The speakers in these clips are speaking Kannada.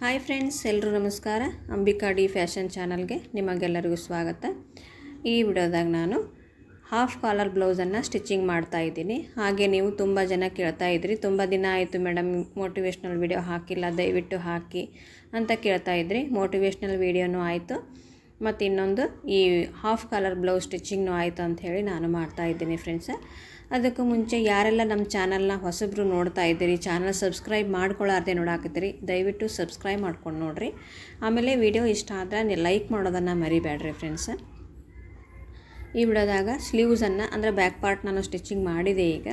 ಹಾಯ್ ಫ್ರೆಂಡ್ಸ್ ಎಲ್ಲರೂ ನಮಸ್ಕಾರ. ಅಂಬಿಕಾ ಡಿ ಫ್ಯಾಷನ್ ಚಾನಲ್ಗೆ ನಿಮಗೆಲ್ಲರಿಗೂ ಸ್ವಾಗತ. ಈ ವಿಡಿಯೋದಾಗ ನಾನು ಹಾಫ್ ಕಾಲರ್ ಬ್ಲೌಸನ್ನು ಸ್ಟಿಚಿಂಗ್ ಮಾಡ್ತಾ ಇದ್ದೀನಿ. ಹಾಗೆ ನೀವು ತುಂಬ ಜನ ಕೇಳ್ತಾ ಇದ್ರಿ. ತುಂಬ ದಿನ ಆಯಿತು ಮೇಡಮ್ ಮೋಟಿವೇಶ್ನಲ್ ವಿಡಿಯೋ ಹಾಕಿಲ್ಲ, ದಯವಿಟ್ಟು ಹಾಕಿ ಅಂತ ಕೇಳ್ತಾ ಇದ್ರಿ. ಮೋಟಿವೇಶ್ನಲ್ ವಿಡಿಯೋನೂ ಆಯಿತು. ಮತ್ತು ಇನ್ನೊಂದು ಈ ಹಾಫ್ ಕಾಲರ್ ಬ್ಲೌಸ್ ಸ್ಟಿಚಿಂಗ್ನೂ ಆಯಿತು ಅಂತ ಹೇಳಿ ನಾನು ಮಾಡ್ತಾ ಇದ್ದೀನಿ ಫ್ರೆಂಡ್ಸ ಅದಕ್ಕೂ ಮುಂಚೆ ಯಾರೆಲ್ಲ ನಮ್ಮ ಚಾನಲ್ನ ಹೊಸಬ್ರು ನೋಡ್ತಾ ಇದ್ದೀರಿ, ಚಾನಲ್ ಸಬ್ಸ್ಕ್ರೈಬ್ ಮಾಡ್ಕೊಳ್ಳಾರ್ದೆ ನೋಡಾಕತ್ತೀರಿ ದಯವಿಟ್ಟು ಸಬ್ಸ್ಕ್ರೈಬ್ ಮಾಡ್ಕೊಂಡು ನೋಡಿರಿ. ಆಮೇಲೆ ವಿಡಿಯೋ ಇಷ್ಟ ಆದರೆ ಲೈಕ್ ಮಾಡೋದನ್ನು ಮರಿಬೇಡ್ರಿ ಫ್ರೆಂಡ್ಸ್. ಈ ಬಿಡೋದಾಗ ಸ್ಲೀವ್ಸನ್ನು, ಅಂದರೆ ಬ್ಯಾಕ್ ಪಾರ್ಟ್ ನಾನು ಸ್ಟಿಚಿಂಗ್ ಮಾಡಿದೆ ಈಗ,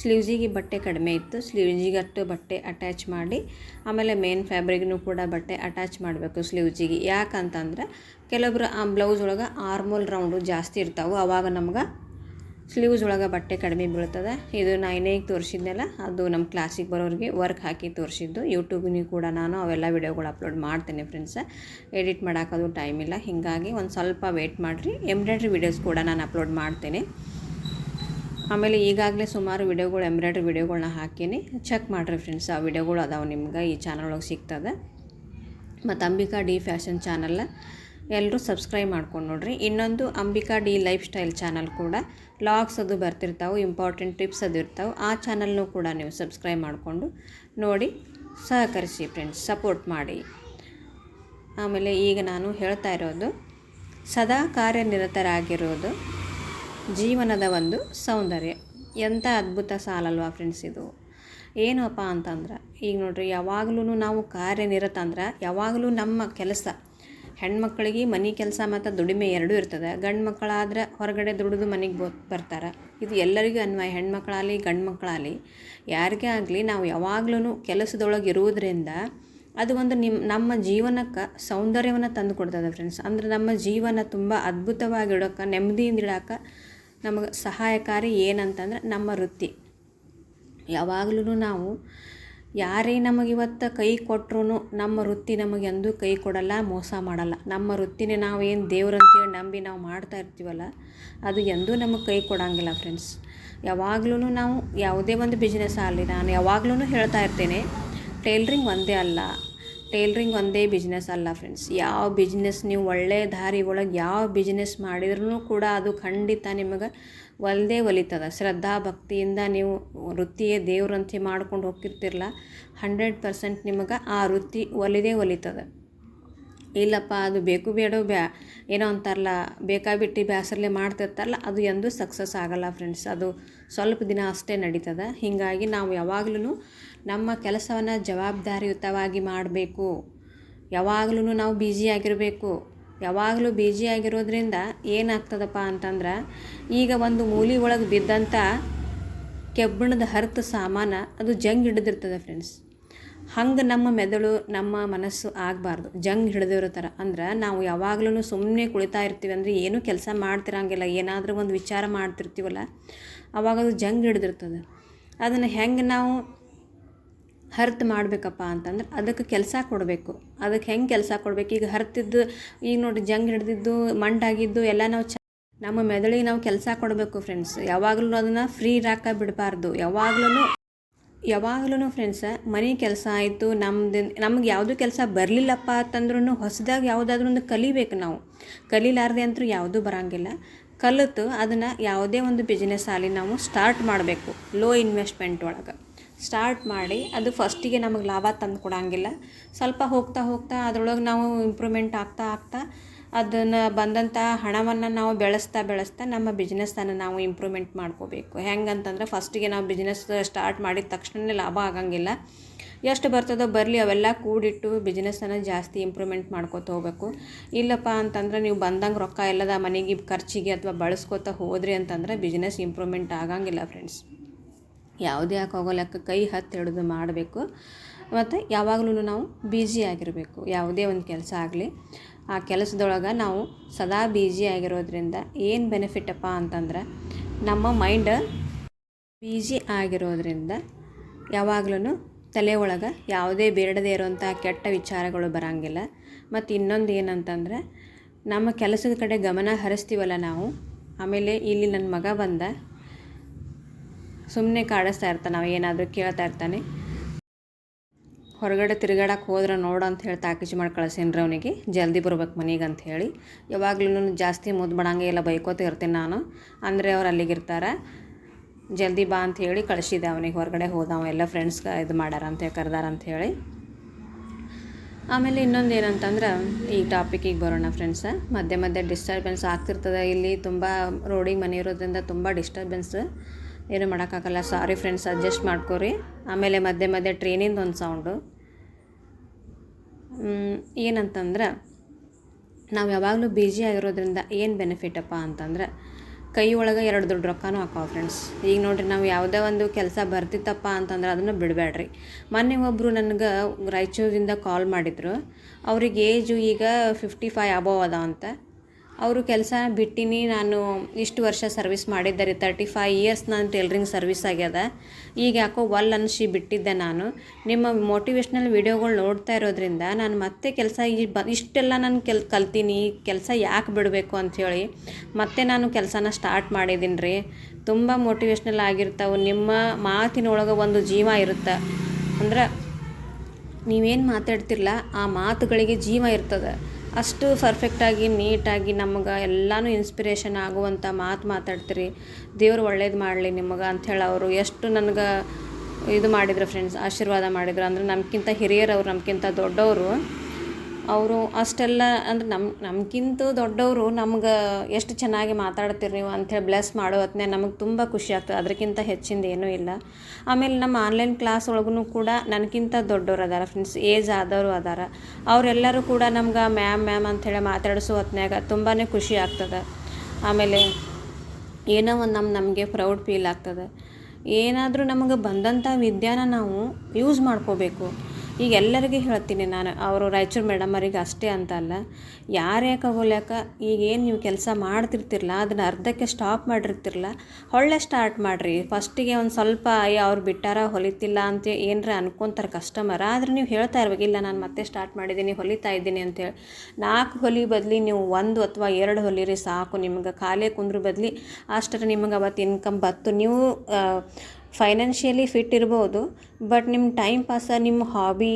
ಸ್ಲೀವ್ಸಿಗೆ ಬಟ್ಟೆ ಕಡಿಮೆ ಇತ್ತು ಸ್ಲೀವ್ಸಿಗಟ್ಟು ಬಟ್ಟೆ ಅಟ್ಯಾಚ್ ಮಾಡಿ, ಆಮೇಲೆ ಮೇನ್ ಫ್ಯಾಬ್ರಿಕ್ನು ಕೂಡ ಬಟ್ಟೆ ಅಟ್ಯಾಚ್ ಮಾಡಬೇಕು ಸ್ಲೀವ್ಸಿಗೆ. ಯಾಕಂತಂದ್ರೆ ಕೆಲವೊಬ್ರು ಆ ಬ್ಲೌಸ್ ಒಳಗೆ ಆರ್ಮೋಲ್ ರೌಂಡು ಜಾಸ್ತಿ ಇರ್ತಾವೆ, ಅವಾಗ ನಮ್ಗೆ ಸ್ಲೀವ್ಸ್ ಒಳಗೆ ಬಟ್ಟೆ ಕಡಿಮೆ ಬೀಳ್ತದೆ. ಇದು ನಾ ಇನ್ನೇಗೆ ತೋರಿಸಿದ್ನಲ್ಲ, ಅದು ನಮ್ಮ ಕ್ಲಾಸಿಗೆ ಬರೋರಿಗೆ ವರ್ಕ್ ಹಾಕಿ ತೋರಿಸಿದ್ದು. ಯೂಟ್ಯೂಬ್ನಿಗೆ ಕೂಡ ನಾನು ಅವೆಲ್ಲ ವಿಡಿಯೋಗಳು ಅಪ್ಲೋಡ್ ಮಾಡ್ತೇನೆ ಫ್ರೆಂಡ್ಸ್ ಎಡಿಟ್ ಮಾಡೋಕ್ಕದು ಟೈಮ್ ಇಲ್ಲ. ಹೀಗಾಗಿ ಒಂದು ಸ್ವಲ್ಪ ವೆಯ್ಟ್ ಮಾಡಿರಿ. ಎಂಬ್ರಾಯ್ಡ್ರಿ ವಿಡಿಯೋಸ್ ಕೂಡ ನಾನು ಅಪ್ಲೋಡ್ ಮಾಡ್ತೇನೆ. ಆಮೇಲೆ ಈಗಾಗಲೇ ಸುಮಾರು ವಿಡಿಯೋಗಳು ಎಂಬ್ರಾಯ್ಡ್ರಿ ವಿಡಿಯೋಗಳನ್ನ ಹಾಕೀನಿ. ಚೆಕ್ ಮಾಡಿರಿ ಫ್ರೆಂಡ್ಸ್ ಆ ವಿಡಿಯೋಗಳು ಅದಾವೆ ನಿಮ್ಗೆ, ಈ ಚಾನಲ್ ಒಳಗೆ ಸಿಗ್ತದೆ. ಮತ್ತು ಅಂಬಿಕಾ ಡಿ ಫ್ಯಾಷನ್ ಚಾನಲ್ ಎಲ್ಲರೂ ಸಬ್ಸ್ಕ್ರೈಬ್ ಮಾಡ್ಕೊಂಡು ನೋಡ್ರಿ. ಇನ್ನೊಂದು Ambika D life style channel ಕೂಡ ಲಾಗ್ಸ್ ಅದು ಬರ್ತಿರ್ತಾವೆ ಇಂಪಾರ್ಟೆಂಟ್ ಟಿಪ್ಸ್ ಅದು ಇರ್ತಾವೆ. ಆ ಚಾನಲ್ನು ಕೂಡ ನೀವು ಸಬ್ಸ್ಕ್ರೈಬ್ ಮಾಡಿಕೊಂಡು ನೋಡಿ, ಸಹಕರಿಸಿ ಫ್ರೆಂಡ್ಸ್ ಸಪೋರ್ಟ್ ಮಾಡಿ. ಆಮೇಲೆ ಈಗ ನಾನು ಹೇಳ್ತಾ ಇರೋದು, ಸದಾ ಕಾರ್ಯನಿರತರಾಗಿರೋದು ಜೀವನದ ಒಂದು ಸೌಂದರ್ಯ. ಎಂಥ ಅದ್ಭುತ ಸಾಲಲ್ವಾ ಫ್ರೆಂಡ್ಸ್ ಇದು. ಏನಪ್ಪ ಅಂತಂದ್ರೆ, ಈಗ ನೋಡಿರಿ ಯಾವಾಗಲೂ ನಾವು ಕಾರ್ಯನಿರತ ಅಂದ್ರೆ, ಯಾವಾಗಲೂ ನಮ್ಮ ಕೆಲಸ ಹೆಣ್ಮಕ್ಳಿಗೆ ಮನೆ ಕೆಲಸ ಮತ್ತು ದುಡಿಮೆ ಎರಡೂ ಇರ್ತದೆ. ಗಂಡು ಮಕ್ಕಳಾದ್ರೆ ಹೊರಗಡೆ ದುಡಿದು ಮನೆಗೆ ಬೋ, ಬರ್ತಾರೆ. ಇದು ಎಲ್ಲರಿಗೂ ಅನ್ವಯ. ಹೆಣ್ಮಕ್ಳಾಗಲಿ, ಗಂಡು ಮಕ್ಕಳಾಗಲಿ ಯಾರಿಗೇ ಆಗಲಿ ನಾವು ಯಾವಾಗ್ಲೂ ಕೆಲಸದೊಳಗೆ ಇರುವುದರಿಂದ ಅದು ಒಂದು ನಿಮ್ಮ ನಮ್ಮ ಜೀವನಕ್ಕೆ ಸೌಂದರ್ಯವನ್ನು ತಂದು ಕೊಡ್ತದೆ ಫ್ರೆಂಡ್ಸ್ ಅಂದ್ರೆ ನಮ್ಮ ಜೀವನ ತುಂಬ ಅದ್ಭುತವಾಗಿಡೋಕೆ, ನೆಮ್ಮದಿಯಿಂದ ಇಡೋಕೆ ನಮಗೆ ಸಹಾಯಕಾರಿ ಏನಂತಂದ್ರೆ ನಮ್ಮ ವೃತ್ತಿ. ಯಾವಾಗಲೂ ನಾವು ಯಾರೇ ನಮಗೆ ಇವತ್ತು ಕೈ ಕೊಟ್ರೂ ನಮ್ಮ ವೃತ್ತಿ ನಮಗೆ ಎಂದೂ ಕೈ ಕೊಡಲ್ಲ, ಮೋಸ ಮಾಡಲ್ಲ. ನಮ್ಮ ವೃತ್ತಿನೇ ನಾವು ಏನು ದೇವ್ರಂತೇಳಿ ನಂಬಿ ನಾವು ಮಾಡ್ತಾ ಇರ್ತೀವಲ್ಲ, ಅದು ಎಂದೂ ನಮಗೆ ಕೈ ಕೊಡಂಗಿಲ್ಲ ಫ್ರೆಂಡ್ಸ್ ಯಾವಾಗ್ಲೂ ನಾವು ಯಾವುದೇ ಒಂದು ಬಿಸ್ನೆಸ್ ಆಗಲಿ ನಾನು ಯಾವಾಗ್ಲೂ ಹೇಳ್ತಾ ಇರ್ತೇನೆ ಟೈಲ್ರಿಂಗ್ ಒಂದೇ ಅಲ್ಲ. ಟೈಲ್ರಿಂಗ್ ಒಂದೇ ಬಿಸ್ನೆಸ್ ಅಲ್ಲ ಫ್ರೆಂಡ್ಸ್ ಯಾವ ಬಿಸ್ನೆಸ್ ನೀವು ಒಳ್ಳೆಯ ದಾರಿ ಒಳಗೆ ಯಾವ ಬಿಸ್ನೆಸ್ ಮಾಡಿದ್ರೂ ಕೂಡ ಅದು ಖಂಡಿತ ನಿಮಗೆ ಒಲ್ದೇ ಒಲಿತದ. ಶ್ರದ್ಧಾ ಭಕ್ತಿಯಿಂದ ನೀವು ವೃತ್ತಿಯೇ ದೇವ್ರಂತೆ ಮಾಡ್ಕೊಂಡು ಹೋಗ್ತಿರ್ತಿರಲ್ಲ ಹಂಡ್ರೆಡ್ ಪರ್ಸೆಂಟ್ ನಿಮಗೆ ಆ ವೃತ್ತಿ ಒಲಿದೇ ಒಲಿತದ. ಇಲ್ಲಪ್ಪ, ಅದು ಬೇಕು ಬೇಡೋ ಬ್ಯಾ, ಏನೋ ಅಂತಾರಲ್ಲ, ಬೇಕಾಬಿಟ್ಟು ಬ್ಯಾಸರ್ಲೆ ಮಾಡ್ತಿರ್ತಾರಲ್ಲ, ಅದು ಎಂದೂ ಸಕ್ಸಸ್ ಆಗಲ್ಲ ಫ್ರೆಂಡ್ಸ್ ಅದು ಸ್ವಲ್ಪ ದಿನ ಅಷ್ಟೇ ನಡೀತದೆ. ಹೀಗಾಗಿ ನಾವು ಯಾವಾಗಲೂ ನಮ್ಮ ಕೆಲಸವನ್ನು ಜವಾಬ್ದಾರಿಯುತವಾಗಿ ಮಾಡಬೇಕು. ಯಾವಾಗಲೂ ನಾವು ಬ್ಯುಸಿಯಾಗಿರಬೇಕು ಯಾವಾಗಲೂ ಬ್ಯುಸಿಯಾಗಿರೋದ್ರಿಂದ ಏನಾಗ್ತದಪ್ಪ ಅಂತಂದ್ರೆ, ಈಗ ಒಂದು ಮೂಲಿ ಒಳಗೆ ಬಿದ್ದಂಥ ಕೆಬ್ಬಣದ ಹರಿತ ಸಾಮಾನು ಅದು ಜಂಗ್ ಹಿಡಿದಿರ್ತದೆ ಫ್ರೆಂಡ್ಸ್ ಹಂಗೆ ನಮ್ಮ ಮೆದುಳು, ನಮ್ಮ ಮನಸ್ಸು ಆಗಬಾರ್ದು. ಜಂಗ್ ಹಿಡಿದಿರೋ ಥರ ಅಂದ್ರೆ ನಾವು ಯಾವಾಗಲೂ ಸುಮ್ಮನೆ ಕುಳಿತಾ ಇರ್ತೀವಿ ಅಂದರೆ ಏನೂ ಕೆಲಸ ಮಾಡ್ತಿರಂಗಿಲ್ಲ. ಏನಾದರೂ ಒಂದು ವಿಚಾರ ಮಾಡ್ತಿರ್ತೀವಲ್ಲ, ಅವಾಗ ಅದು ಜಂಗ್ ಹಿಡಿದಿರ್ತದೆ. ಅದನ್ನು ಹೆಂಗೆ ನಾವು ಹರ್ತು ಮಾಡಬೇಕಪ್ಪ ಅಂತಂದ್ರೆ ಅದಕ್ಕೆ ಕೆಲಸ ಕೊಡಬೇಕು. ಅದಕ್ಕೆ ಹೆಂಗೆ ಕೆಲಸ ಕೊಡಬೇಕು? ಈಗ ಹರ್ತಿದ್ದು ಈಗ ನೋಡಿ ಜಂಗ್ ಹಿಡ್ದಿದ್ದು, ಮಂಡಾಗಿದ್ದು ಎಲ್ಲ ನಾವು ಚ, ನಮ್ಮ ಮೆದುಳಿಗೆ ನಾವು ಕೆಲಸ ಕೊಡಬೇಕು ಫ್ರೆಂಡ್ಸ್ ಯಾವಾಗಲೂ ಅದನ್ನು ಫ್ರೀ ರಾಕ ಬಿಡಬಾರ್ದು. ಯಾವಾಗಲೂ ಯಾವಾಗಲೂ ಫ್ರೆಂಡ್ಸ್ ಮನೆ ಕೆಲಸ ಆಯಿತು ನಮ್ದು ನಮ್ಗೆ ಯಾವುದೂ ಕೆಲಸ ಬರಲಿಲ್ಲಪ್ಪ ಅಂತಂದ್ರೂ ಹೊಸದಾಗಿ ಯಾವುದಾದ್ರೂ ಒಂದು ಕಲಿಬೇಕು ನಾವು. ಕಲೀಲಾರ್ದೆ ಅಂತೂ ಯಾವುದೂ ಬರೋಂಗಿಲ್ಲ. ಕಲಿತು ಅದನ್ನು ಯಾವುದೇ ಒಂದು ಬಿಸ್ನೆಸ್ ಆಗಲಿ ನಾವು ಸ್ಟಾರ್ಟ್ ಮಾಡಬೇಕು. ಲೋ ಇನ್ವೆಸ್ಟ್ಮೆಂಟ್ ಒಳಗೆ. ಸ್ಟಾರ್ಟ್ ಮಾಡಿ ಅದು ಫಸ್ಟಿಗೆ ನಮಗೆ ಲಾಭ ತಂದು ಕೊಡೋಂಗಿಲ್ಲ. ಸ್ವಲ್ಪ ಹೋಗ್ತಾ ಹೋಗ್ತಾ ಅದರೊಳಗೆ ನಾವು ಇಂಪ್ರೂವ್ಮೆಂಟ್ ಆಗ್ತಾ ಆಗ್ತಾ ಅದನ್ನು ಬಂದಂಥ ಹಣವನ್ನು ನಾವು ಬೆಳೆಸ್ತಾ ಬೆಳೆಸ್ತಾ ನಮ್ಮ ಬಿಸ್ನೆಸ್ಸನ್ನು ನಾವು ಇಂಪ್ರೂವ್ಮೆಂಟ್ ಮಾಡ್ಕೋಬೇಕು. ಹೆಂಗಂತಂದ್ರೆ ಫಸ್ಟಿಗೆ ನಾವು ಬಿಸ್ನೆಸ್ ಸ್ಟಾರ್ಟ್ ಮಾಡಿದ ತಕ್ಷಣವೇ ಲಾಭ ಆಗಂಗಿಲ್ಲ. ಎಷ್ಟು ಬರ್ತದೋ ಬರಲಿ ಅವೆಲ್ಲ ಕೂಡಿಟ್ಟು ಬಿಸ್ನೆಸ್ಸನ್ನು ಜಾಸ್ತಿ ಇಂಪ್ರೂವ್ಮೆಂಟ್ ಮಾಡ್ಕೋತ ಹೋಗಬೇಕು. ಇಲ್ಲಪ್ಪ ಅಂತಂದ್ರೆ ನೀವು ಬಂದಂಗೆ ರೊಕ್ಕ ಎಲ್ಲದ ಮನೆಗೆ ಖರ್ಚಿಗೆ ಅಥವಾ ಬಳಸ್ಕೋತ ಹೋದ್ರಿ ಅಂತಂದ್ರೆ ಬಿಸ್ನೆಸ್ ಇಂಪ್ರೂವ್ಮೆಂಟ್ ಆಗಂಗಿಲ್ಲ ಫ್ರೆಂಡ್ಸ್ ಯಾವುದೇ ಯಾಕೆ ಲೆಕ್ಕ ಕೈ ಹತ್ತಿ ಹಿಡಿದು ಮಾಡಬೇಕು. ಮತ್ತು ಯಾವಾಗಲೂ ನಾವು ಬ್ಯುಸಿ ಆಗಿರಬೇಕು. ಯಾವುದೇ ಒಂದು ಕೆಲಸ ಆಗಲಿ, ಆ ಕೆಲಸದೊಳಗೆ ನಾವು ಸದಾ ಬ್ಯುಸಿ ಆಗಿರೋದ್ರಿಂದ ಏನು ಬೆನಿಫಿಟಪ್ಪ ಅಂತಂದ್ರೆ, ನಮ್ಮ ಮೈಂಡ್ ಬ್ಯುಸಿ ಆಗಿರೋದ್ರಿಂದ ಯಾವಾಗಲೂ ತಲೆ ಒಳಗೆ ಯಾವುದೇ ಬೇಡದೇ ಇರುವಂಥ ಕೆಟ್ಟ ವಿಚಾರಗಳು ಬರೋಂಗಿಲ್ಲ. ಮತ್ತು ಇನ್ನೊಂದು ಏನಂತಂದ್ರೆ, ನಮ್ಮ ಕೆಲಸದ ಕಡೆ ಗಮನ ಹರಿಸ್ತೀವಲ್ಲ ನಾವು, ಆಮೇಲೆ ಇಲ್ಲಿ ನನ್ನ ಮಗ ಬಂದ ಸುಮ್ಮನೆ ಕಾಡಿಸ್ತಾ ಇರ್ತಾನೆ, ನಾವು ಏನಾದರೂ ಕೇಳ್ತಾ ಇರ್ತಾನೆ. ಹೊರಗಡೆ ತಿರುಗಾಡಕ್ಕೆ ಹೋದ್ರೆ ನೋಡು ಅಂತ ಹೇಳಿ ತಾಕೀಜ್ ಮಾಡಿ ಕಳಿಸೇನ್ರಿ ಅವನಿಗೆ. ಜಲ್ದಿ ಬರ್ಬೇಕು ಮನೆಗೆ ಅಂತ ಹೇಳಿ. ಯಾವಾಗ್ಲೂ ಜಾಸ್ತಿ ಮುದ್ದು ಬಡಂಗೆ ಇಲ್ಲ ಬೈಕೋತ ಇರ್ತೀನಿ ನಾನು. ಅಂದರೆ ಅವ್ರು ಅಲ್ಲಿಗಿರ್ತಾರೆ. ಜಲ್ದಿ ಬಾ ಅಂತ ಹೇಳಿ ಕಳಿಸಿದ್ದೆ ಅವನಿಗೆ. ಹೊರಗಡೆ ಹೋದವ, ಎಲ್ಲ ಫ್ರೆಂಡ್ಸ್ಗ ಇದು ಮಾಡ್ಯಾರ ಅಂತ ಕರ್ದಾರ ಅಂತ ಹೇಳಿ. ಆಮೇಲೆ ಇನ್ನೊಂದು ಏನಂತಂದ್ರೆ, ಈ ಟಾಪಿಕಿಗೆ ಬರೋಣ ಫ್ರೆಂಡ್ಸ ಮಧ್ಯೆ ಮಧ್ಯೆ ಡಿಸ್ಟರ್ಬೆನ್ಸ್ ಆಗ್ತಿರ್ತದೆ ಇಲ್ಲಿ. ತುಂಬ ರೋಡಿಗೆ ಮನೆ ಇರೋದ್ರಿಂದ ತುಂಬ ಡಿಸ್ಟರ್ಬೆನ್ಸ್ ಏನು ಮಾಡೋಕ್ಕಾಗಲ್ಲ. ಸಾರಿ ಫ್ರೆಂಡ್ಸ್ ಅಡ್ಜಸ್ಟ್ ಮಾಡ್ಕೊರಿ. ಆಮೇಲೆ ಮಧ್ಯೆ ಮಧ್ಯೆ ಟ್ರೈನಿಂದ ಒಂದು ಸೌಂಡು ಏನಂತಂದ್ರೆ, ನಾವು ಯಾವಾಗಲೂ ಬ್ಯುಸಿ ಆಗಿರೋದ್ರಿಂದ ಏನು ಬೆನಿಫಿಟಪ್ಪ ಅಂತಂದ್ರೆ, ಕೈ ಒಳಗೆ ಎರಡು ದುಡ್ಡು ರೊಕ್ಕನೂ ಹಾಕೋ ಫ್ರೆಂಡ್ಸ್ ಈಗ ನೋಡಿರಿ, ನಾವು ಯಾವುದೇ ಒಂದು ಕೆಲಸ ಬರ್ತಿತ್ತಪ್ಪ ಅಂತಂದ್ರೆ ಅದನ್ನು ಬಿಡಬೇಡ್ರಿ ಮೊನ್ನೆ ಒಬ್ಬರು ನನಗೆ ರಾಯಚೂರಿಂದ ಕಾಲ್ ಮಾಡಿದರು. ಅವ್ರಿಗೆ ಏಜು ಈಗ ಫಿಫ್ಟಿ ಫೈವ್ ಅಬೋವ್ ಅದ ಅಂತ ಅವರು ಕೆಲಸ ಬಿಟ್ಟಿನಿ, ನಾನು ಇಷ್ಟು ವರ್ಷ ಸರ್ವಿಸ್ ಮಾಡಿದ್ದೆ ರೀ ತರ್ಟಿ ಫೈವ್ ಇಯರ್ಸ್ ನಾನು ಟೇಲ್ರಿಂಗ್ ಸರ್ವಿಸ್ ಆಗ್ಯದ. ಈಗ ಯಾಕೋ ಒಲ್ ಅನ್ಸಿ ಬಿಟ್ಟಿದ್ದೆ ನಾನು. ನಿಮ್ಮ ಮೋಟಿವೇಶ್ನಲ್ ವೀಡಿಯೋಗಳು ನೋಡ್ತಾ ಇರೋದ್ರಿಂದ ನಾನು ಮತ್ತೆ ಕೆಲಸ ಈ ಬ, ಇಷ್ಟೆಲ್ಲ ನಾನು ಕೆಲ್, ಕಲ್ತೀನಿ, ಕೆಲಸ ಯಾಕೆ ಬಿಡಬೇಕು ಅಂಥೇಳಿ ಮತ್ತೆ ನಾನು ಕೆಲಸನ ಸ್ಟಾರ್ಟ್ ಮಾಡಿದ್ದೀನಿ ರೀ ತುಂಬ ಮೋಟಿವೇಶ್ನಲ್ ಆಗಿರ್ತಾವೆ. ನಿಮ್ಮ ಮಾತಿನೊಳಗೆ ಒಂದು ಜೀವ ಇರುತ್ತೆ. ಅಂದ್ರೆ ನೀವೇನು ಮಾತಾಡ್ತಿರಲ್ಲ ಆ ಮಾತುಗಳಿಗೆ ಜೀವ ಇರ್ತದೆ. ಅಷ್ಟು ಪರ್ಫೆಕ್ಟಾಗಿ ನೀಟಾಗಿ ನಮ್ಗೆ ಎಲ್ಲನೂ ಇನ್ಸ್ಪಿರೇಷನ್ ಆಗುವಂಥ ಮಾತು ಮಾತಾಡ್ತೀರಿ. ದೇವ್ರು ಒಳ್ಳೇದು ಮಾಡಲಿ ನಿಮಗೆ ಅಂಥೇಳಿ ಅವರು ಎಷ್ಟು ನನಗೆ ಇದು ಮಾಡಿದ್ರು ಫ್ರೆಂಡ್ಸ್ ಆಶೀರ್ವಾದ ಮಾಡಿದ್ರು. ಅಂದ್ರೆ ನಮ್ಗಿಂತ ಹಿರಿಯರು ಅವ್ರು ನಮ್ಗಿಂತ ದೊಡ್ಡವರು ಅವರು ಅಷ್ಟೆಲ್ಲ ಅಂದ್ರೆ ನಮ್ಮ ನಮ್ಗಿಂತ ದೊಡ್ಡವರು ನಮ್ಗೆ ಎಷ್ಟು ಚೆನ್ನಾಗಿ ಮಾತಾಡ್ತೀರಿ ನೀವು ಅಂಥೇಳಿ ಬ್ಲೆಸ್ ಮಾಡೋ ಹೊತ್ತಿನ ನಮಗೆ ತುಂಬ ಖುಷಿ ಆಗ್ತದೆ. ಅದಕ್ಕಿಂತ ಹೆಚ್ಚಿಂದ ಏನೂ ಇಲ್ಲ. ಆಮೇಲೆ ನಮ್ಮ ಆನ್ಲೈನ್ ಕ್ಲಾಸ್ ಒಳಗೂ ಕೂಡ ನನಗಿಂತ ದೊಡ್ಡವ್ರು ಅದಾರ. ಫ್ರೆಂಡ್ಸ್ ಏಜ್ ಆದವರು ಅದಾರ. ಅವರೆಲ್ಲರೂ ಕೂಡ ನಮ್ಗೆ ಮ್ಯಾಮ್ ಮ್ಯಾಮ್ ಅಂಥೇಳಿ ಮಾತಾಡಿಸೋ ಹೊತ್ನ್ಯಾಗ ತುಂಬಾ ಖುಷಿ ಆಗ್ತದೆ. ಆಮೇಲೆ ಏನೋ ಒಂದು ನಮ್ಮ ನಮಗೆ ಪ್ರೌಡ್ ಫೀಲ್ ಆಗ್ತದೆ. ಏನಾದರೂ ನಮಗೆ ಬಂದಂಥ ವಿದ್ಯಾನ ನಾವು ಯೂಸ್ ಮಾಡ್ಕೋಬೇಕು. ಈಗ ಎಲ್ಲರಿಗೂ ಹೇಳ್ತೀನಿ ನಾನು, ಅವರು ರಾಯಚೂರು ಮೇಡಮರಿಗೆ ಅಷ್ಟೇ ಅಂತ ಅಲ್ಲ. ಯಾರೇ ಈಗ ಏನು ನೀವು ಕೆಲಸ ಮಾಡ್ತಿರ್ತಿರಲ್ಲ ಅದನ್ನ ಅರ್ಧಕ್ಕೆ ಸ್ಟಾಪ್ ಮಾಡಿರ್ತಿರಲ್ಲ ಹೊಳ್ಳೆ ಸ್ಟಾರ್ಟ್ ಮಾಡಿರಿ. ಫಸ್ಟಿಗೆ ಒಂದು ಸ್ವಲ್ಪ ಅವ್ರು ಬಿಟ್ಟಾರ, ಹೊಲಿತಿಲ್ಲ ಅಂತ ಏನರ ಅನ್ಕೊಂತಾರೆ ಕಸ್ಟಮರ್ ಆದರೆ ನೀವು ಹೇಳ್ತಾ ಇರ್ಬೇಕಿಲ್ಲ ನಾನು ಮತ್ತೆ ಸ್ಟಾರ್ಟ್ ಮಾಡಿದ್ದೀನಿ, ಹೊಲಿತಾ ಇದ್ದೀನಿ ಅಂತೇಳಿ ನಾಲ್ಕು ಹೊಲಿ ಬದಲಿ ನೀವು ಒಂದು ಅಥವಾ ಎರಡು ಹೊಲಿರಿ ಸಾಕು ನಿಮ್ಗೆ. ಖಾಲಿ ಕುಂದ್ರ ಬದಲಿ ಅಷ್ಟರ ನಿಮಗೆ ಅವತ್ತು ಇನ್ಕಮ್ ಬತ್ತು. ನೀವು ಫೈನಾನ್ಷಿಯಲಿ ಫಿಟ್ ಇರ್ಬೋದು ಬಟ್ ನಿಮ್ಮ ಟೈಮ್ ಪಾಸ ನಿಮ್ಮ ಹಾಬಿ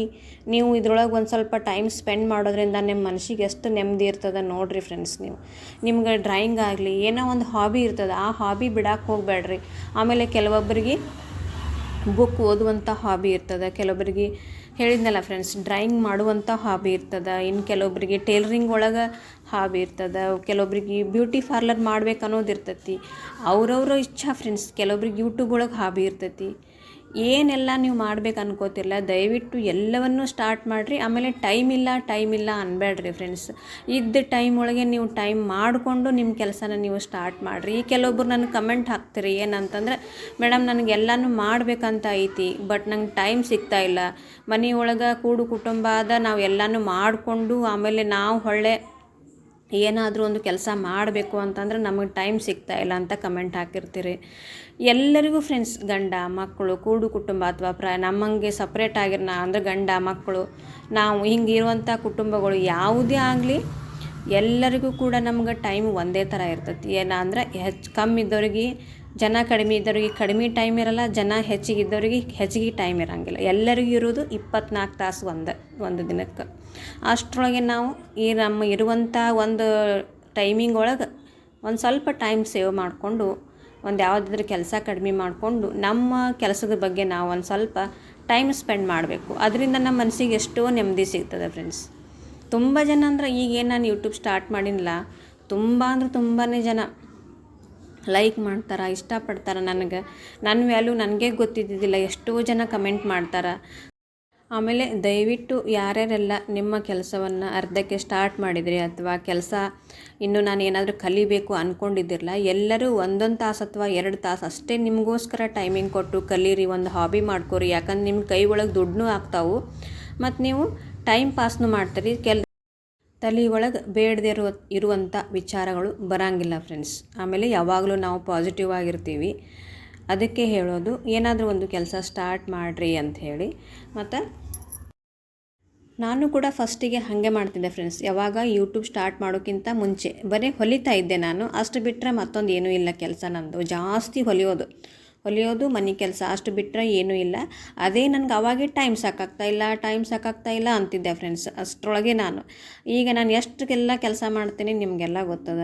ನೀವು ಇದ್ರೊಳಗೆ ಒಂದು ಸ್ವಲ್ಪ ಟೈಮ್ ಸ್ಪೆಂಡ್ ಮಾಡೋದ್ರಿಂದ ನಿಮ್ಮ ಮನಸ್ಸಿಗೆ ಎಷ್ಟು ನೆಮ್ಮದಿ ಇರ್ತದೆ ನೋಡಿರಿ ಫ್ರೆಂಡ್ಸ್ ನೀವು. ನಿಮ್ಗೆ ಡ್ರಾಯಿಂಗ್ ಆಗಲಿ, ಏನೋ ಒಂದು ಹಾಬಿ ಇರ್ತದೆ, ಆ ಹಾಬಿ ಬಿಡಕ್ಕೆ ಹೋಗಬೇಡ್ರಿ. ಆಮೇಲೆ ಕೆಲವೊಬ್ಬರಿಗೆ ಬುಕ್ ಓದುವಂಥ ಹಾಬಿ ಇರ್ತದೆ ಕೆಲವೊಬ್ಬರಿಗೆ ಹೇಳಿದ್ನಲ್ಲ ಫ್ರೆಂಡ್ಸ್ ಡ್ರಾಯಿಂಗ್ ಮಾಡುವಂಥ ಹಾಬಿ ಇರ್ತದೆ ಇನ್ನು ಕೆಲವೊಬ್ಬರಿಗೆ ಟೇಲರಿಂಗ್ ಒಳಗೆ ಹಾಬಿ ಇರ್ತದೆ, ಕೆಲವೊಬ್ರಿಗೆ ಬ್ಯೂಟಿ ಪಾರ್ಲರ್ ಮಾಡ್ಬೇಕು ಅನ್ನೋದು ಇರ್ತೈತಿ. ಅವ್ರವ್ರ ಇಚ್ಛಾ ಫ್ರೆಂಡ್ಸ್ ಕೆಲವೊಬ್ರಿಗೆ ಯೂಟ್ಯೂಬ್ ಒಳಗೆ ಹಾಬಿ ಇರ್ತೈತಿ. ಏನೆಲ್ಲ ನೀವು ಮಾಡ್ಬೇಕು ಅನ್ಕೋತಿರಲ್ಲ ದಯವಿಟ್ಟು ಎಲ್ಲವನ್ನೂ ಸ್ಟಾರ್ಟ್ ಮಾಡಿರಿ. ಆಮೇಲೆ ಟೈಮ್ ಇಲ್ಲ ಟೈಮ್ ಇಲ್ಲ ಅನ್ಬೇಡ್ರಿ ಫ್ರೆಂಡ್ಸ್ ಇದ್ದ ಟೈಮ್ ಒಳಗೆ ನೀವು ಟೈಮ್ ಮಾಡಿಕೊಂಡು ನಿಮ್ಮ ಕೆಲಸನ ನೀವು ಸ್ಟಾರ್ಟ್ ಮಾಡಿರಿ. ಈ ಕೆಲವೊಬ್ರು ನನಗೆ ಕಮೆಂಟ್ ಹಾಕ್ತೀರಿ ಏನಂತಂದ್ರೆ, ಮೇಡಮ್, ನನಗೆ ಎಲ್ಲನೂ ಮಾಡಬೇಕಂತ ಐತಿ ಬಟ್ ನಂಗೆ ಟೈಮ್ ಸಿಗ್ತಾ ಇಲ್ಲ. ಮನೆಯೊಳಗೆ ಕೂಡು ಕುಟುಂಬ ಆದ ನಾವು ಎಲ್ಲನೂ ಮಾಡಿಕೊಂಡು ಆಮೇಲೆ ನಾವು ಹೊಳ್ಳೆ ಏನಾದರೂ ಒಂದು ಕೆಲಸ ಮಾಡಬೇಕು ಅಂತಂದ್ರೆ ನಮಗೆ ಟೈಮ್ ಸಿಗ್ತಾ ಇಲ್ಲ ಅಂತ ಕಮೆಂಟ್ ಹಾಕಿರ್ತೀರಿ. ಎಲ್ಲರಿಗೂ ಫ್ರೆಂಡ್ಸ್ ಗಂಡ, ಮಕ್ಕಳು, ಕೂಡು ಕುಟುಂಬ ಅಥವಾ ಪ್ರ, ನಮ್ಮಂಗೆ ಸಪ್ರೇಟ್ ಆಗಿರೋ ನಾ ಅಂದರೆ ಗಂಡ, ಮಕ್ಕಳು, ನಾವು ಹಿಂಗಿರುವಂಥ ಕುಟುಂಬಗಳು ಯಾವುದೇ ಆಗಲಿ, ಎಲ್ಲರಿಗೂ ಕೂಡ ನಮ್ಗೆ ಟೈಮ್ ಒಂದೇ ಥರ ಇರ್ತೈತಿ. ಏನ ಅಂದರೆ ಹೆಚ್ಚು ಕಮ್ಮಿ ಇದ್ದವ್ರಿಗೆ ಜನ ಕಡಿಮೆ ಇದ್ದವ್ರಿಗೆ ಕಡಿಮೆ ಟೈಮ್ ಇರಲ್ಲ, ಜನ ಹೆಚ್ಚಿಗೆ ಇದ್ದವ್ರಿಗೆ ಹೆಚ್ಚಿಗೆ ಟೈಮ್ ಇರೋಂಗಿಲ್ಲ. ಎಲ್ಲರಿಗೂ ಇರೋದು ಇಪ್ಪತ್ನಾಲ್ಕು ತಾಸು ಒಂದು ಒಂದು ದಿನಕ್ಕೆ. ಅಷ್ಟರೊಳಗೆ ನಾವು ಈ ನಮ್ಮ ಇರುವಂಥ ಒಂದು ಟೈಮಿಂಗ್ ಒಳಗೆ ಒಂದು ಸ್ವಲ್ಪ ಟೈಮ್ ಸೇವ್ ಮಾಡಿಕೊಂಡು ಒಂದು ಯಾವುದಾದ್ರೂ ಕೆಲಸ ಕಡಿಮೆ ಮಾಡಿಕೊಂಡು ನಮ್ಮ ಕೆಲಸದ ಬಗ್ಗೆ ನಾವು ಒಂದು ಸ್ವಲ್ಪ ಟೈಮ್ ಸ್ಪೆಂಡ್ ಮಾಡಬೇಕು. ಅದರಿಂದ ನಮ್ಮ ಮನಸ್ಸಿಗೆ ಎಷ್ಟೋ ನೆಮ್ಮದಿ ಸಿಗ್ತದೆ ಫ್ರೆಂಡ್ಸ್ ತುಂಬ ಜನ ಅಂದ್ರೆ ಈಗೇನು ನಾನು ಯೂಟ್ಯೂಬ್ ಸ್ಟಾರ್ಟ್ ಮಾಡಿಲ್ಲ ತುಂಬ ಅಂದ್ರೆ ತುಂಬಾ ಜನ ಲೈಕ್ ಮಾಡ್ತಾರೆ, ಇಷ್ಟಪಡ್ತಾರೆ ನನಗೆ. ನನ್ನ ವ್ಯಾಲ್ಯೂ ನನಗೆ ಗೊತ್ತಿದ್ದಿದ್ದಿಲ್ಲ, ಎಷ್ಟೋ ಜನ ಕಮೆಂಟ್ ಮಾಡ್ತಾರೆ. ಆಮೇಲೆ ದಯವಿಟ್ಟು ಯಾರ್ಯಾರೆಲ್ಲ ನಿಮ್ಮ ಕೆಲಸವನ್ನು ಅರ್ಧಕ್ಕೆ ಸ್ಟಾರ್ಟ್ ಮಾಡಿದ್ರಿ ಅಥವಾ ಕೆಲಸ ಇನ್ನು ನಾನು ಏನಾದರೂ ಕಲಿಬೇಕು ಅಂದ್ಕೊಂಡಿದ್ದಿರಲ್ಲ ಎಲ್ಲರೂ ಒಂದೊಂದು ತಾಸು ಅಥವಾ ಎರಡು ತಾಸು ಅಷ್ಟೇ ನಿಮಗೋಸ್ಕರ ಟೈಮಿಂಗ್ ಕೊಟ್ಟು ಕಲೀರಿ, ಒಂದು ಹಾಬಿ ಮಾಡ್ಕೊರಿ. ಯಾಕಂದ್ರೆ ನಿಮ್ಮ ಕೈ ಒಳಗೆ ದುಡ್ಡನ್ನೂ ಆಗ್ತಾವು. ಮತ್ತು ನೀವು ಟೈಮ್ ಪಾಸ್ನು ಮಾಡ್ತೀರಿ. ಕೆಲ್, ತಲೆ ಒಳಗೆ ಬೇಡದೇ ಇರುವ ಇರುವಂಥ ವಿಚಾರಗಳು ಬರಂಗಿಲ್ಲ ಫ್ರೆಂಡ್ಸ್ ಆಮೇಲೆ ಯಾವಾಗಲೂ ನಾವು ಪಾಸಿಟಿವ್ ಆಗಿರ್ತೀವಿ. ಅದಕ್ಕೆ ಹೇಳೋದು, ಏನಾದರೂ ಒಂದು ಕೆಲಸ ಸ್ಟಾರ್ಟ್ ಮಾಡಿರಿ ಹೇಳಿ. ಮತ್ತು ನಾನು ಕೂಡ ಫಸ್ಟಿಗೆ ಹಾಗೆ ಮಾಡ್ತಿದ್ದೆ ಫ್ರೆಂಡ್ಸ್ ಯಾವಾಗ ಯೂಟ್ಯೂಬ್ ಸ್ಟಾರ್ಟ್ ಮಾಡೋಕ್ಕಿಂತ ಮುಂಚೆ. ಬರೀ ಹೊಲಿತಾ ಇದ್ದೆ ನಾನು. ಅಷ್ಟು ಬಿಟ್ಟರೆ ಮತ್ತೊಂದು ಏನೂ ಇಲ್ಲ ಕೆಲಸ ನಂದು. ಜಾಸ್ತಿ ಹೊಲಿಯೋದು. ಹೊಲಿಯೋದು ಮನೆ ಕೆಲಸ ಅಷ್ಟು ಬಿಟ್ಟರೆ ಏನೂ ಇಲ್ಲ. ಅದೇ ನನಗೆ ಅವಾಗೇ ಟೈಮ್ ಸಾಕಾಗ್ತಾ ಇಲ್ಲ ಟೈಮ್ ಸಾಕಾಗ್ತಾ ಇಲ್ಲ ಅಂತಿದ್ದೆ ಫ್ರೆಂಡ್ಸ್ ಅಷ್ಟರೊಳಗೆ ನಾನು. ಈಗ ನಾನು ಎಷ್ಟಕ್ಕೆಲ್ಲ ಕೆಲಸ ಮಾಡ್ತೀನಿ ನಿಮಗೆಲ್ಲ ಗೊತ್ತದ.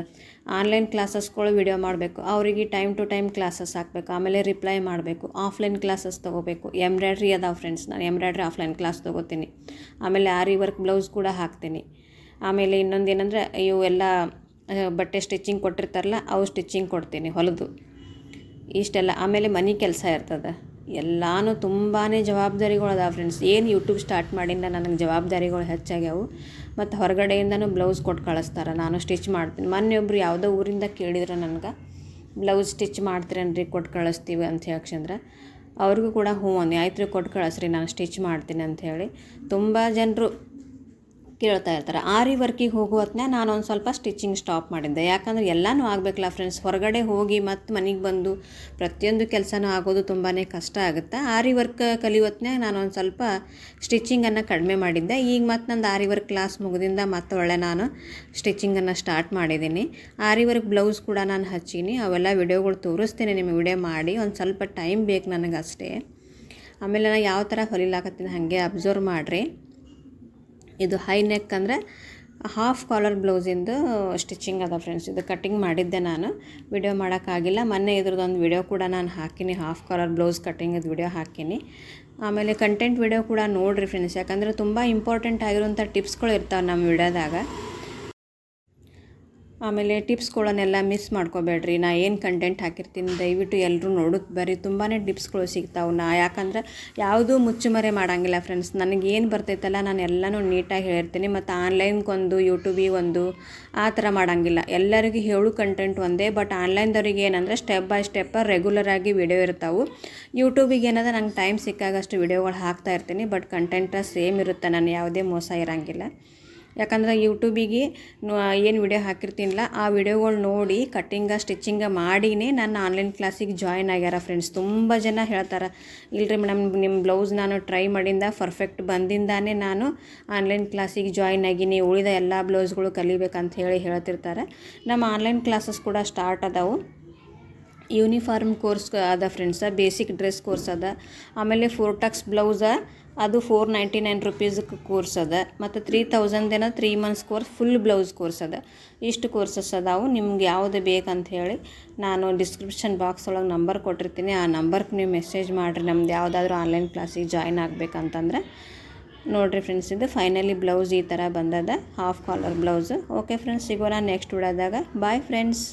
ಆನ್ಲೈನ್ ಕ್ಲಾಸಸ್ಗಳು ವಿಡಿಯೋ ಮಾಡಬೇಕು, ಅವರಿಗೆ ಟೈಮ್ ಟು ಟೈಮ್ ಕ್ಲಾಸಸ್ ಹಾಕಬೇಕು, ಆಮೇಲೆ ರಿಪ್ಲೈ ಮಾಡಬೇಕು ಆಫ್ಲೈನ್ ಕ್ಲಾಸಸ್ ತೊಗೋಬೇಕು. ಎಂಬ್ರಾಯ್ಡ್ರಿ ಅದಾವೆ ಫ್ರೆಂಡ್ಸ್ ನಾನು ಎಂಬ್ರಾಯ್ಡ್ರಿ ಆಫ್ಲೈನ್ ಕ್ಲಾಸ್ ತೊಗೋತೀನಿ. ಆಮೇಲೆ ಆರಿ ವರ್ಕ್ ಬ್ಲೌಸ್ ಕೂಡ ಹಾಕ್ತೀನಿ. ಆಮೇಲೆ ಇನ್ನೊಂದು ಏನಂದರೆ ಇವು ಎಲ್ಲ ಬಟ್ಟೆ ಸ್ಟಿಚಿಂಗ್ ಕೊಟ್ಟಿರ್ತಾರಲ್ಲ, ಅವು ಸ್ಟಿಚಿಂಗ್ ಕೊಡ್ತೀನಿ ಹೊಲಿದು. ಇಷ್ಟೆಲ್ಲ, ಆಮೇಲೆ ಮನೆ ಕೆಲಸ ಇರ್ತದೆ. ಎಲ್ಲಾನು ತುಂಬಾ ಜವಾಬ್ದಾರಿಗಳು ಅದಾವೆ ಫ್ರೆಂಡ್ಸ್ ಏನು ಯೂಟ್ಯೂಬ್ ಸ್ಟಾರ್ಟ್ ಮಾಡಿಂದ ನನಗೆ ಜವಾಬ್ದಾರಿಗಳು ಹೆಚ್ಚಾಗ್ಯಾವು. ಮತ್ತು ಹೊರಗಡೆಯಿಂದನೂ ಬ್ಲೌಸ್ ಕೊಟ್ಟು ಕಳಿಸ್ತಾರೆ. ನಾನು ಸ್ಟಿಚ್ ಮಾಡ್ತೀನಿ. ಮೊನ್ನೆ ಒಬ್ರು ಯಾವುದೋ ಊರಿಂದ ಕೇಳಿದ್ರು ನನಗೆ. ಬ್ಲೌಸ್ ಸ್ಟಿಚ್ ಮಾಡ್ತೀರೇನ್ರಿ? ಕೊಟ್ಟು ಕಳಿಸ್ತೀವಿ ಅಂತ ಹೇಳಕ್ಷಂದ್ರೆ ಅವ್ರಿಗೂ ಕೂಡ ಹ್ಞೂ ಒಂದು ಆಯ್ತು ರೀ ಕೊಟ್ಟು ಕಳಿಸ್ರಿ. ನಾನು ಸ್ಟಿಚ್ ಮಾಡ್ತೀನಿ ಅಂತ ಹೇಳಿ. ತುಂಬ ಜನರು ಕೇಳ್ತಾ ಇರ್ತಾರೆ. ಆರಿ ವರ್ಕಿಗೆ ಹೋಗೋ ನಾನು ಒಂದು ಸ್ವಲ್ಪ ಸ್ಟಿಚಿಂಗ್ ಸ್ಟಾಪ್ ಮಾಡಿದ್ದೆ. ಯಾಕಂದ್ರೆ ಎಲ್ಲನೂ ಆಗಬೇಕಲ್ಲ ಫ್ರೆಂಡ್ಸ್ ಹೊರಗಡೆ ಹೋಗಿ ಮತ್ತು ಮನೆಗೆ ಬಂದು ಪ್ರತಿಯೊಂದು ಕೆಲಸನೂ ಆಗೋದು ತುಂಬಾ ಕಷ್ಟ ಆಗುತ್ತೆ. ಆರಿ ವರ್ಕ್ ಕಲಿಯೋ ಹೊತ್ನ್ಯಾಗ ನಾನು ಒಂದು ಸ್ವಲ್ಪ ಸ್ಟಿಚಿಂಗನ್ನು ಕಡಿಮೆ ಮಾಡಿದ್ದೆ. ಈಗ ಮತ್ತು ನಂದು ಆರಿ ವರ್ಕ್ ಕ್ಲಾಸ್ ಮುಗಿದಿಂದ ಮತ್ತೆ ಒಳ್ಳೆ ನಾನು ಸ್ಟಿಚಿಂಗನ್ನು ಸ್ಟಾರ್ಟ್ ಮಾಡಿದ್ದೀನಿ. ಆರಿ ವರ್ಕ್ ಬ್ಲೌಸ್ ಕೂಡ ನಾನು ಹಚ್ಚೀನಿ. ಅವೆಲ್ಲ ವಿಡಿಯೋಗಳು ತೋರಿಸ್ತೀನಿ, ನಿಮಗೆ ವಿಡಿಯೋ ಮಾಡಿ. ಒಂದು ಸ್ವಲ್ಪ ಟೈಮ್ ಬೇಕು ನನಗೆ ಅಷ್ಟೇ. ಆಮೇಲೆ ನಾನು ಯಾವ ಥರ ಹೊಲಿಲಾಕತ್ತೀನಿ ಹಾಗೆ ಅಬ್ಸರ್ವ್ ಮಾಡಿರಿ. ಇದು ಹೈ ನೆಕ್ ಅಂದರೆ ಹಾಫ್ ಕಾಲರ್ ಬ್ಲೌಸಿಂದು ಸ್ಟಿಚಿಂಗ್ ಅದ ಫ್ರೆಂಡ್ಸ್ ಇದು ಕಟ್ಟಿಂಗ್ ಮಾಡಿದ್ದೆ ನಾನು. ವಿಡಿಯೋ ಮಾಡೋಕ್ಕಾಗಿಲ್ಲ. ಮೊನ್ನೆ ಇದ್ರದ್ದೊಂದು ವಿಡಿಯೋ ಕೂಡ ನಾನು ಹಾಕಿನಿ. ಹಾಫ್ ಕಾಲರ್ ಬ್ಲೌಸ್ ಕಟ್ಟಿಂಗದ ವಿಡಿಯೋ ಹಾಕಿನಿ. ಆಮೇಲೆ ಕಂಟೆಂಟ್ ವಿಡಿಯೋ ಕೂಡ ನೋಡಿರಿ ಫ್ರೆಂಡ್ಸ್ ಯಾಕಂದರೆ ತುಂಬ ಇಂಪಾರ್ಟೆಂಟ್ ಆಗಿರುವಂಥ ಟಿಪ್ಸ್ಗಳು ಇರ್ತಾವೆ ನಮ್ಮ ವಿಡಿಯೋದಾಗ ಆಮೇಲೆ ಟಿಪ್ಸ್ಗಳನ್ನೆಲ್ಲ ಮಿಸ್ ಮಾಡ್ಕೋಬೇಡ್ರಿ. ನಾ ಏನು ಕಂಟೆಂಟ್ ಹಾಕಿರ್ತೀನಿ ದಯವಿಟ್ಟು ಎಲ್ಲರೂ ನೋಡುತ್ತೆ ಬರ್ರಿ ತುಂಬಾ ಟಿಪ್ಸ್ಗಳು ಸಿಗ್ತಾವೆ ನಾ. ಯಾಕಂದ್ರೆ ಯಾವುದೂ ಮುಚ್ಚುಮರೆ ಮಾಡೋಂಗಿಲ್ಲ ಫ್ರೆಂಡ್ಸ್ ನನಗೆ ಏನು ಬರ್ತೈತಲ್ಲ ನಾನು ಎಲ್ಲನೂ ನೀಟಾಗಿ ಹೇಳಿರ್ತೀನಿ ಮತ್ತು ಆನ್ಲೈನ್ಗೊಂದು ಯೂಟ್ಯೂಬಿಗೆ ಒಂದು ಆ ಥರ ಮಾಡೋಂಗಿಲ್ಲ. ಎಲ್ಲರಿಗೂ ಹೇಳು ಕಂಟೆಂಟ್ ಒಂದೇ ಬಟ್ ಆನ್ಲೈನ್ದವ್ರಿಗೆ ಏನಂದರೆ ಸ್ಟೆಪ್ ಬೈ ಸ್ಟೆಪ್ ರೆಗ್ಯುಲರ್ ಆಗಿ ವಿಡಿಯೋ ಇರ್ತಾವೆ. ಯೂಟ್ಯೂಬಿಗೆ ಏನದ ನಂಗೆ ಟೈಮ್ ಸಿಕ್ಕಾಗಷ್ಟು ವಿಡಿಯೋಗಳು ಹಾಕ್ತಾ ಇರ್ತೀನಿ ಬಟ್ ಕಂಟೆಂಟ ಸೇಮ್ ಇರುತ್ತೆ. ನಾನು ಯಾವುದೇ ಮೋಸ ಇರೋಂಗಿಲ್ಲ. ಯಾಕಂದ್ರೆ ಯೂಟ್ಯೂಬಿಗೆ ಏನು ವಿಡಿಯೋ ಹಾಕಿರ್ತೀನಲ್ಲ ಆ ವಿಡಿಯೋಗಳು ನೋಡಿ ಕಟ್ಟಿಂಗ ಸ್ಟಿಚಿಂಗ ಮಾಡಿನೇ ನನ್ನ ಆನ್ಲೈನ್ ಕ್ಲಾಸಿಗೆ ಜಾಯ್ನ್ ಆಗ್ಯಾರ ಫ್ರೆಂಡ್ಸ್ ತುಂಬ ಜನ ಹೇಳ್ತಾರೆ, ಇಲ್ರಿ ಮೇಡಮ್ ನಿಮ್ಮ ಬ್ಲೌಸ್ ನಾನು ಟ್ರೈ ಮಾಡಿಂದ ಪರ್ಫೆಕ್ಟ್ ಬಂದಿಂದಾನೇ ನಾನು ಆನ್ಲೈನ್ ಕ್ಲಾಸಿಗೆ ಜಾಯ್ನ್ ಆಗಿನಿ, ಉಳಿದ ಎಲ್ಲ ಬ್ಲೌಸ್ಗಳು ಕಲಿಬೇಕಂತ ಹೇಳಿ ಹೇಳ್ತಿರ್ತಾರೆ. ನಮ್ಮ ಆನ್ಲೈನ್ ಕ್ಲಾಸಸ್ ಕೂಡ ಸ್ಟಾರ್ಟ್ ಅದಾವು. ಯೂನಿಫಾರ್ಮ್ ಕೋರ್ಸ್ ಅದ ಫ್ರೆಂಡ್ಸ ಬೇಸಿಕ್ ಡ್ರೆಸ್ ಕೋರ್ಸ್ ಅದ. ಆಮೇಲೆ ಫೋರ್ ಟಕ್ಸ್ ಬ್ಲೌಸ ಅದು ಫೋರ್ ನೈಂಟಿ ನೈನ್ ರುಪೀಸ್ಗೆ ಕೋರ್ಸ್ ಅದ. ಮತ್ತು ತ್ರೀ ಏನೋ three months course full blouse course ಅದ. ಇಷ್ಟು ಕೋರ್ಸಸ್ ಅದಾವು. ನಿಮ್ಗೆ ಯಾವುದು ಬೇಕಂತ ಹೇಳಿ ನಾನು ಡಿಸ್ಕ್ರಿಪ್ಷನ್ ಬಾಕ್ಸ್ ಒಳಗೆ ನಂಬರ್ ಕೊಟ್ಟಿರ್ತೀನಿ. ಆ ನಂಬರ್ಗೆ ನೀವು ಮೆಸೇಜ್ ಮಾಡಿರಿ. ನಮ್ದು ಯಾವುದಾದ್ರೂ ಆನ್ಲೈನ್ ಕ್ಲಾಸಿಗೆ ಜಾಯ್ನ್ ಆಗಬೇಕಂತಂದ್ರೆ. ನೋಡಿರಿ ಫ್ರೆಂಡ್ಸ್ ಇದು ಫೈನಲಿ ಬ್ಲೌಸ್ ಈ ಥರ ಬಂದದ. Half collar blouse okay friends ಸಿಗೋಣ ನೆಕ್ಸ್ಟ್ ವಿಡಿಯೋದಾಗ. Bye friends